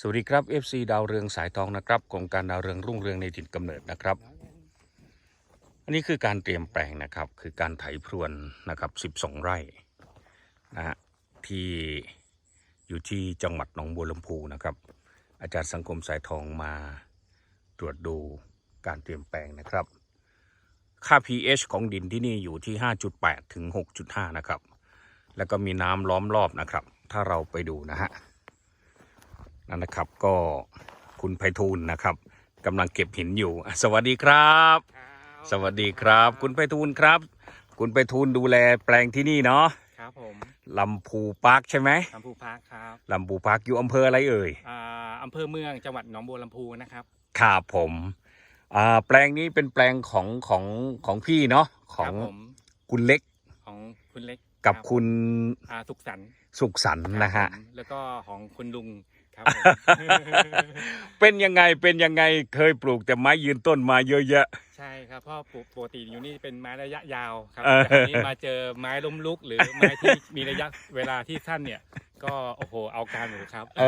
สวัสดีครับ FC ดาวเรืองสายทองนะครับโครงการดาวเรืองรุ่งเรืองในถิ่นกำเนิดนะครับ อันนี้คือการเตรียมแปลงนะครับ คือการไถพรวนนะครับ 12 ไร่นะฮะที่อยู่ที่จังหวัดหนองบัวลำพูนะครับ อาจารย์สังคมสายทองมาตรวจดูการเตรียมแปลงนะครับ ค่า pH ของดินที่นี่อยู่ที่ 5.8 ถึง 6.5 นะครับ แล้วก็มีน้ำล้อมรอบนะครับ ถ้าเราไปดูนะฮะ นั่นนะครับก็คุณไพฑูรย์นะครับกำลังเก็บหินอยู่อะสวัสดีครับ สวัสดีครับ คุณไพฑูรย์ครับ คุณไพฑูรย์ดูแลแปลงที่นี่เนาะครับผมลำพูปาร์คใช่ไหมลำพูพาร์คครับลำพูปาร์คอยู่อำเภออะไรเอ่ยอ่าอำเภอเมืองจังหวัดหนองบัวลำพูนะครับครับผมอ่าแปลงนี้เป็นแปลงของของของพี่เนาะขคอรังผมคุณเล็กของคุณเล็กกับรับคุณอ่าสุขสันต์สุขสันต์นะฮะครับผมแล้วก็ของคุณลุง ครับผมเป็นยังไงเป็นยังไงเคยปลูกแต่ไม้ยืนต้นมาเยอะแยะ ใช่ครับเพราะปลูกปกติอยู่นี่เป็นไม้ระยะยาวครับเออแต่อันนี้มาเจอไม้ล้มลุก หรือไม้ที่มีระยะเวลาที่สั้นเนี่ย ก็โอ้โหเอาการอยู่ครับ เอ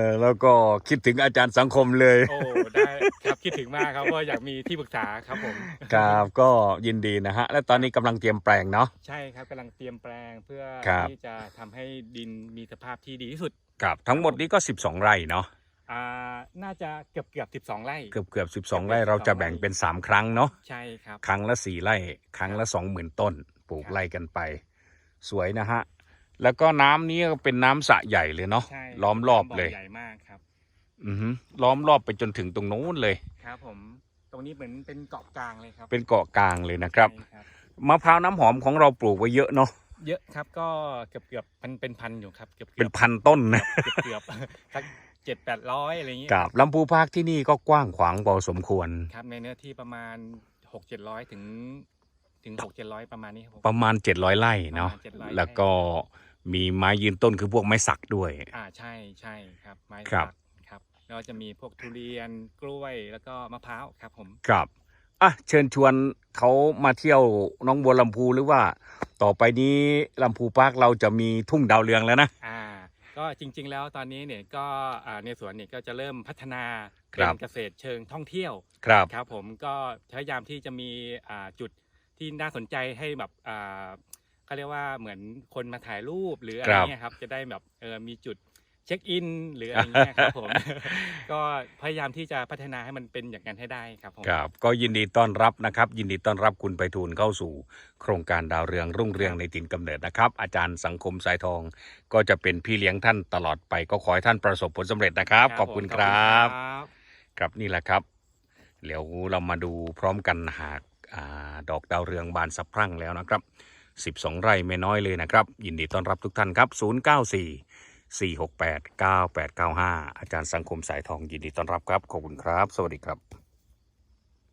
อแล้วก็คิดถึงอาจารย์สังคมเลย โอ้ได้ ครับคิดถึงมากครับว่าอยากมีที่ปรึกษาครับผมครับก็ยินดีนะฮะ และตอนนี้กำลังเตรียมแปลงเนาะ ใช่ครับกำลังเตรียมแปลงเพื่อครับ ที่จะทำให้ดินมีสภาพที่ดีที่สุดครับทั้งหมดนี้ก็ 12 ไร่เนาะอ่าน่าจะเกือบเกือบสิบสองไร่ เกือบเกือบ12 ไร่เราจะแบ่งเป็น 3 ครั้งเนาะใช่ครับ ครั้งละ 4 ไร่ ครั้งละ 20,000 ต้น ปลูกครับไล่กันไป สวยนะฮะ แล้วก็น้ำนี้ก็เป็นน้ำสระใหญ่เลยเนาะใช่ล้อมรอบเลยใหญ่มากครับ อือฮึล้อมรอบไปจนถึงตรงโน้นเลย ครับผมตรงนี้เหมือนเป็นเกาะกลางเลยครับเป็นเกาะกลางเลยนะครับใช่ครับ มะพร้าวน้ำหอมของเราปลูกไว้เยอะเนาะเยอะครับก็เกือบเกือบพันเป็นพันอยู่ครับเกือบเป็นพันต้นนะเกือบเกือบ สักเจ็ดแปดร้อยอะไรอย่างเงี้ยกับลำพูภาคที่นี่ก็กว้างขวางพอสมควร ครับในเนื้อที่ประมาณหกเจ็ดร้อยถึงถึงหกเจ็ดร้อยประมาณนี้ครับผม ประมาณ 700ไร่เนาะประมาณ700แล้วก็มีไม้ยืนต้นคือพวกไม้สักด้วย อ่าใช่ใช่ครับไม้ครับ สักครับแล้ว ก็จะมีพวกทุเรียนกล้วยแล้วก็มะพร้าวครับผมครับอะเชิญชวนเขามาเที่ยวน้องบัวลำพูหรือว่าต่อไปนี้ลำพูปาร์คเราจะมีทุ่งดาวเรืองแล้วนะ อ่า ก็จริง ๆ แล้วตอนนี้เนี่ยก็อ่าในสวนเนี่ยก็จะเริ่มพัฒนาครัเป็บนเกษตรเชิงท่องเที่ยวครับ ครับผมก็พยายามที่จะมีอ่าจุดที่น่าสนใจให้แบบอ่าเขาเรียกว่าเหมือนคนมาถ่ายรูปหรืออะไรเงี้ยครับ จะได้แบบเออมีจุดเช็คอินหรืออะไรเงี้ยครับผม ก็พยายามที่จะพัฒนาให้มันเป็นอย่างนั้นให้ได้ครับผมครับก็ยินดีต้อนรับนะครับ ยินดีต้อนรับคุณไปทูลเข้าสู่ โครงการดาวเรืองรุ่งเรืองในถิ่นกำเนิดนะครับ อาจารย์สังคมสายทอง ก็จะเป็นพี่เลี้ยงท่านตลอดไปก็ขอให้ท่านประสบผลสำเร็จนะครับ ขอบคุณครับบครับนี่แหละครับเดี๋ยวเรามาดูพร้อมกันหากอาดอกดาวเรืองบานสะพรั่งแล้วนะครับ 12 ไร่ไม่น้อยเลยนะครับ ยินดีต้อนรับทุกท่านครับ 094 468 9895 อาจารย์สังคมสายทองยินดีต้อนรับครับ ขอบคุณครับ สวัสดีครับ